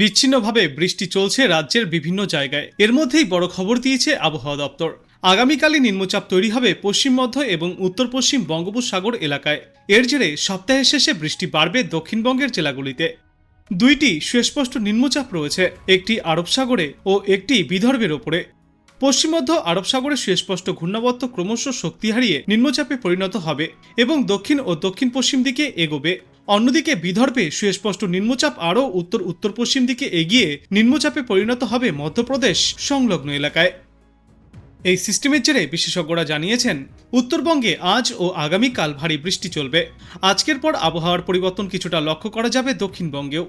বিচ্ছিন্নভাবে বৃষ্টি চলছে রাজ্যের বিভিন্ন জায়গায়। এর মধ্যেই বড় খবর দিয়েছে আবহাওয়া দপ্তর। আগামীকালই নিম্নচাপ তৈরি হবে পশ্চিম মধ্য এবং উত্তর পশ্চিম বঙ্গোপসাগর এলাকায়। এর জেরে সপ্তাহের শেষে বৃষ্টি বাড়বে দক্ষিণবঙ্গের জেলাগুলিতে। দুইটি সুস্পষ্ট নিম্নচাপ রয়েছে, একটি আরব সাগরে ও একটি বিদর্ভের ওপরে। পশ্চিম মধ্য আরব সাগরে সুস্পষ্ট ঘূর্ণাবর্ত ক্রমশ শক্তি হারিয়ে নিম্নচাপে পরিণত হবে এবং দক্ষিণ ও দক্ষিণ পশ্চিম দিকে এগোবে। অন্যদিকে বিদর্ভে সুস্পষ্ট নিম্নচাপ আরও উত্তর উত্তর পশ্চিম দিকে এগিয়ে নিম্নচাপে পরিণত হবে মধ্যপ্রদেশ সংলগ্ন এলাকায়। এই সিস্টেমের জেরে বিশেষজ্ঞরা জানিয়েছেন, উত্তরবঙ্গে আজ ও আগামীকাল ভারী বৃষ্টি চলবে। আজকের পর আবহাওয়ার পরিবর্তন কিছুটা লক্ষ্য করা যাবে দক্ষিণবঙ্গেও।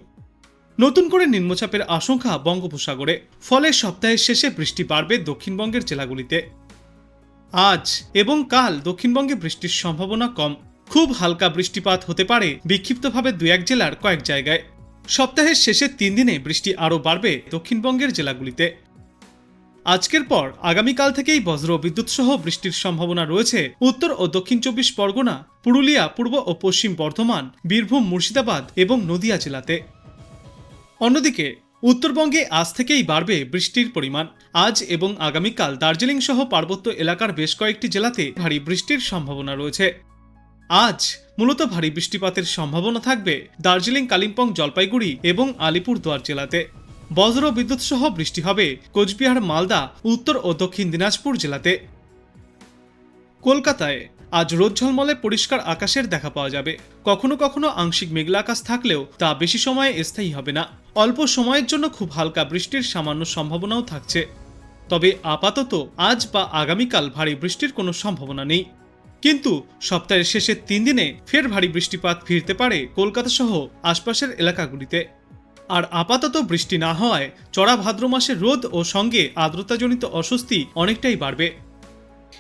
নতুন করে নিম্নচাপের আশঙ্কা বঙ্গোপসাগরে, ফলে সপ্তাহের শেষে বৃষ্টি বাড়বে দক্ষিণবঙ্গের জেলাগুলিতে। আজ এবং কাল দক্ষিণবঙ্গে বৃষ্টির সম্ভাবনা কম। খুব হালকা বৃষ্টিপাত হতে পারে বিক্ষিপ্তভাবে দু এক জেলার কয়েক জায়গায়। সপ্তাহের শেষের তিন দিনে বৃষ্টি আরও বাড়বে দক্ষিণবঙ্গের জেলাগুলিতে। আজকের পর আগামীকাল থেকেই বজ্র বিদ্যুৎ সহ বৃষ্টির সম্ভাবনা রয়েছে। উত্তর ও দক্ষিণ চব্বিশ পরগনা, পুরুলিয়া, পূর্ব ও পশ্চিম বর্ধমান, বীরভূম, মুর্শিদাবাদ এবং নদিয়া জেলাতে। অন্যদিকে, উত্তরবঙ্গে আজ থেকেই বাড়বে বৃষ্টির পরিমাণ। আজ এবং আগামীকাল দার্জিলিং সহ পার্বত্য এলাকার বেশ কয়েকটি জেলাতে ভারী বৃষ্টির সম্ভাবনা রয়েছে। আজ মূলত ভারী বৃষ্টিপাতের সম্ভাবনা থাকবে দার্জিলিং, কালিম্পং, জলপাইগুড়ি এবং আলিপুরদুয়ার জেলাতে। বজ্র বিদ্যুৎ সহ বৃষ্টি হবে কোচবিহার, মালদা, উত্তর ও দক্ষিণ দিনাজপুর জেলাতে। কলকাতায় আজ রোদ ঝলমলে পরিষ্কার আকাশের দেখা পাওয়া যাবে। কখনো কখনো আংশিক মেঘলা আকাশ থাকলেও তা বেশি সময়ে স্থায়ী হবে না। অল্প সময়ের জন্য খুব হালকা বৃষ্টির সামান্য সম্ভাবনাও থাকছে। তবে আপাতত আজ বা আগামীকাল ভারী বৃষ্টির কোনো সম্ভাবনা নেই। কিন্তু সপ্তাহের শেষের তিন দিনে ফের ভারী বৃষ্টিপাত ফিরতে পারে কলকাতা সহ আশপাশের এলাকাগুলিতে। আর আপাতত বৃষ্টি না হওয়ায় চড়া ভাদ্র মাসের রোদ ও সঙ্গে আর্দ্রতাজনিত অস্বস্তি অনেকটাই বাড়বে।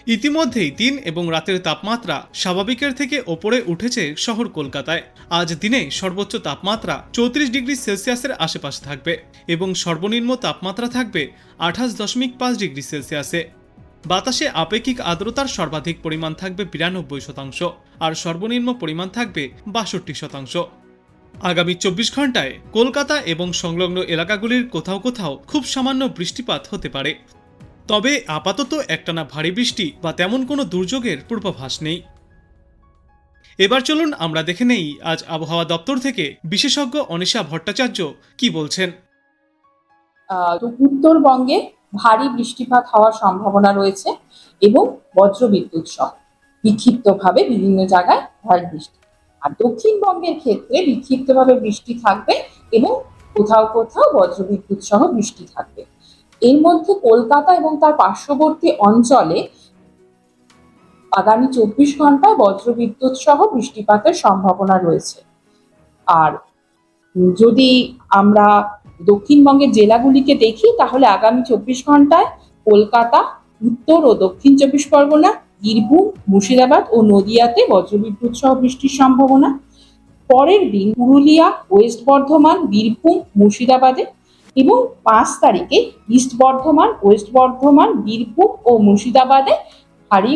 ইতিমধ্যেই দিন এবং রাতের তাপমাত্রা স্বাভাবিকের থেকে ওপরে উঠেছে শহর কলকাতায়। আজ দিনে সর্বোচ্চ তাপমাত্রা চৌত্রিশ ডিগ্রি সেলসিয়াসের আশেপাশে থাকবে এবং সর্বনিম্ন তাপমাত্রা থাকবে আঠাশ দশমিক পাঁচ ডিগ্রি সেলসিয়াসে। বাতাসে আপেক্ষিক আর্দ্রতার সর্বাধিক পরিমাণ থাকবে বিরানব্বই শতাংশ, আর সর্বনিম্ন পরিমাণ থাকবে বাষট্টি শতাংশ। আগামী চব্বিশ ঘন্টায় কলকাতা এবং সংলগ্ন এলাকাগুলির কোথাও কোথাও খুব সামান্য বৃষ্টিপাত হতে পারে। তবে আপাতত একটানা ভারী বৃষ্টি বা তেমন কোনো দুর্যোগের পূর্বাভাস নেই। এবার চলুন আমরা দেখে নেই আজ আবহাওয়া দপ্তর থেকে বিশেষজ্ঞ অনিশা ভট্টাচার্য কি বলছেন। উত্তরবঙ্গে ভারী বৃষ্টিপাত হওয়ার সম্ভাবনা রয়েছে এবং বজ্রবিদ্যুৎ সহ বিক্ষিপ্তভাবে বিভিন্ন জায়গায় ভারী বৃষ্টি। আর দক্ষিণবঙ্গের ক্ষেত্রে বিক্ষিপ্তভাবে বৃষ্টি থাকবে এবং কোথাও কোথাও বজ্রবিদ্যুৎ সহ বৃষ্টি থাকবে। এর মধ্যে কলকাতা এবং তার পার্শ্ববর্তী অঞ্চলে আগামী চব্বিশ ঘন্টায় বজ্রবিদ্যুৎ সহ বৃষ্টিপাতের সম্ভাবনা রয়েছে। আর যদি আমরা দক্ষিণবঙ্গের জেলাগুলিকে দেখি, তাহলে আগামী চব্বিশ ঘন্টায় কলকাতা, উত্তর ও দক্ষিণ চব্বিশ পরগনা, বীরভূম, মুর্শিদাবাদ ও নদিয়াতে বজ্রবিদ্যুৎ সহ বৃষ্টির সম্ভাবনা। পরের দিন পুরুলিয়া, ওয়েস্ট বর্ধমান, বীরভূম, মুর্শিদাবাদে এবং পাঁচ তারিখে ইস্ট বর্ধমান, ওয়েস্ট বর্ধমান, বীরভূম ও মুর্শিদাবাদে ভারী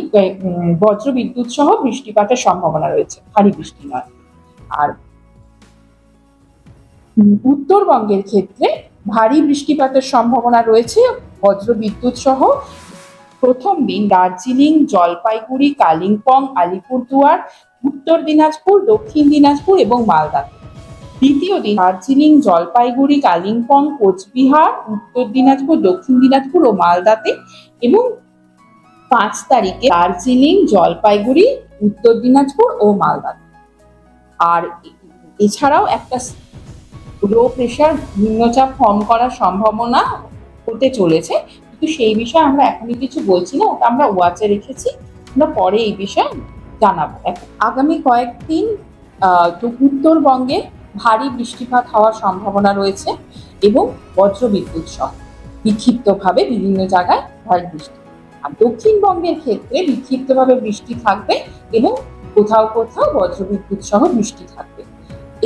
বজ্রবিদ্যুৎ সহ বৃষ্টিপাতের সম্ভাবনা রয়েছে। ভারী বৃষ্টি নয়। আর উত্তরবঙ্গের ক্ষেত্রে ভারী বৃষ্টিপাতের সম্ভাবনা রয়েছে। বজ্রবিদ্যুৎ সহ প্রথম দিন দার্জিলিং, জলপাইগুড়ি, কালিম্পং, আলিপুরদুয়ার, উত্তর দিনাজপুর, দক্ষিণ দিনাজপুর এবং মালদাতে দ্বিতীয় দিন দার্জিলিং, জলপাইগুড়ি, কালিম্পং, কোচবিহার, উত্তর দিনাজপুর, দক্ষিণ দিনাজপুর ও মালদাতে এবং পাঁচ তারিখে দার্জিলিং, জলপাইগুড়ি, উত্তর দিনাজপুর ও মালদাতে। আর এছাড়াও একটা লো প্রেশার নিম্নচাপ ফর্ম করার সম্ভাবনা হতে চলেছে। কিন্তু সেই বিষয়ে আমরা এখনই কিছু বলছি না, ওটা আমরা ওয়াচে রেখেছি। আমরা পরে এই বিষয়ে জানাব। আগামী কয়েকদিন উত্তরবঙ্গে ভারী বৃষ্টিপাত হওয়ার সম্ভাবনা রয়েছে এবং বজ্রবিদ্যুৎ সহ বিক্ষিপ্তভাবে বিভিন্ন জায়গায় ভারী বৃষ্টি। আর দক্ষিণবঙ্গের ক্ষেত্রে বিক্ষিপ্তভাবে বৃষ্টি থাকবে এবং কোথাও কোথাও বজ্রবিদ্যুৎ সহ বৃষ্টি থাকবে।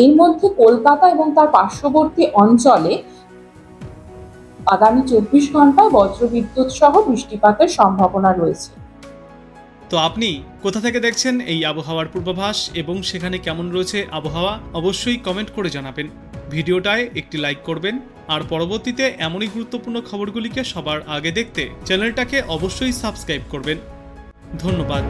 এর মধ্যে কলকাতা এবং তার পার্শ্ববর্তী অঞ্চলে আগামী চব্বিশ ঘন্টায় বজ্রবিদ্যুৎ সহ বৃষ্টিপাতের সম্ভাবনা রয়েছে। তো আপনি কোথা থেকে দেখছেন এই আবহাওয়ার পূর্বাভাস এবং সেখানে কেমন রয়েছে আবহাওয়া? অবশ্যই কমেন্ট করে জানাবেন। ভিডিওটায় একটি লাইক করবেন। আর পরবর্তীতে এমনই গুরুত্বপূর্ণ খবরগুলিকে সবার আগে দেখতে চ্যানেলটাকে অবশ্যই সাবস্ক্রাইব করবেন। ধন্যবাদ।